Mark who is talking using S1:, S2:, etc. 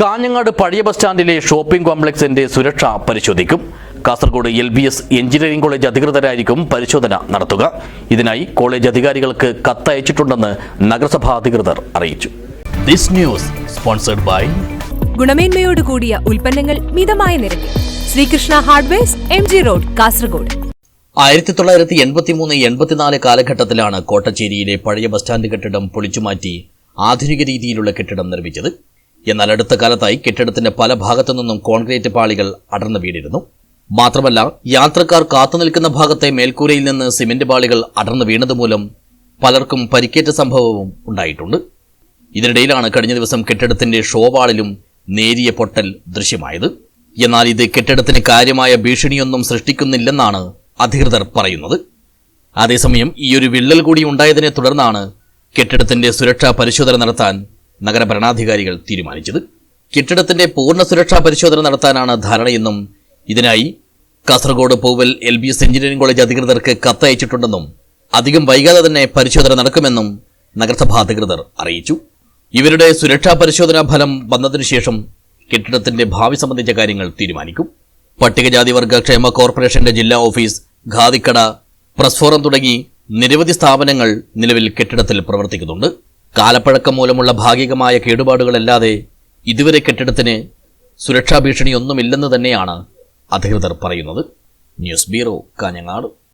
S1: കാഞ്ഞങ്ങാട് പഴയ bus സ്റ്റാൻഡിലെ shopping കോംപ്ലക്സിന്റെ സുരക്ഷ പരിശോധിക്കും. Kasaragod L B S engineering college അധികൃതരായിരിക്കും പരിശോധന നടത്തുക. ഇതിനായി കോളേജ് അധികാരികൾക്ക് കത്തയച്ചിട്ടുണ്ടെന്ന് നഗരസഭാ അധികൃതർ അറിയിച്ചു. ദിസ് ന്യൂസ് സ്പോൺസർഡ് ബൈ
S2: ഗുണമേന്മയോട് കൂടിയ ഉൽപ്പന്നങ്ങൾ മിതമായ നിരക്കിൽ. Srikrishna hardwares M G road Kasaragod.
S1: ആയിരത്തി തൊള്ളായിരത്തി എൺപത്തിമൂന്ന് എൺപത്തിനാല് കാലഘട്ടത്തിലാണ് കോട്ടച്ചേരിയിലെ പഴയ ബസ് സ്റ്റാൻഡ് കെട്ടിടം പൊളിച്ചുമാറ്റി ആധുനിക രീതിയിലുള്ള കെട്ടിടം നിർമ്മിച്ചത്. എന്നാൽ അടുത്ത കാലത്തായി കെട്ടിടത്തിന്റെ പല ഭാഗത്തു നിന്നും കോൺക്രീറ്റ് പാളികൾ അടർന്നു വീണിരുന്നു. മാത്രമല്ല യാത്രക്കാർ കാത്തുനിൽക്കുന്ന ഭാഗത്തെ മേൽക്കൂരയിൽ നിന്ന് സിമന്റ് പാളികൾ അടർന്നു വീണതുമൂലം പലർക്കും പരിക്കേറ്റ സംഭവവും ഉണ്ടായിട്ടുണ്ട്. ഇതിനിടയിലാണ് കഴിഞ്ഞ ദിവസം കെട്ടിടത്തിന്റെ ഷോവാളിലും നേരിയ പൊട്ടൽ ദൃശ്യമായത്. എന്നാൽ ഇത് കെട്ടിടത്തിന് കാര്യമായ ഭീഷണിയൊന്നും സൃഷ്ടിക്കുന്നില്ലെന്നാണ് അധികൃതർ പറയുന്നത്. അതേസമയം ഈയൊരു വിള്ളൽ കൂടി ഉണ്ടായതിനെ തുടർന്നാണ് കെട്ടിടത്തിന്റെ സുരക്ഷാ പരിശോധന നടത്താൻ നഗരഭരണാധികാരികൾ തീരുമാനിച്ചത്. കെട്ടിടത്തിന്റെ പൂർണ സുരക്ഷാ പരിശോധന നടത്താനാണ് ധാരണയെന്നും ഇതിനായി Kasaragod Poval L B S engineering college അധികൃതർക്ക് കത്തയച്ചിട്ടുണ്ടെന്നും അധികം വൈകാതെ തന്നെ പരിശോധന നടക്കുമെന്നും നഗരസഭാ അധികൃതർ അറിയിച്ചു. ഇവരുടെ സുരക്ഷാ പരിശോധനാ ഫലം വന്നതിനു ശേഷം കെട്ടിടത്തിന്റെ ഭാവി സംബന്ധിച്ച കാര്യങ്ങൾ തീരുമാനിക്കും. പട്ടികജാതി വർഗ ക്ഷേമ കോർപ്പറേഷന്റെ ജില്ലാ ഓഫീസ് ഖാദിക്കട പ്രസ് ഫോറം തുടങ്ങി നിരവധി സ്ഥാപനങ്ങൾ നിലവിൽ കെട്ടിടത്തിൽ പ്രവർത്തിക്കുന്നുണ്ട്. കാലപ്പഴക്കം മൂലമുള്ള ഭാഗികമായ കേടുപാടുകളല്ലാതെ ഇതുവരെ കെട്ടിടത്തിന് സുരക്ഷാ ഭീഷണിയൊന്നുമില്ലെന്ന് തന്നെയാണ് അധികൃതർ പറയുന്നത്. News bureau Kanhangad.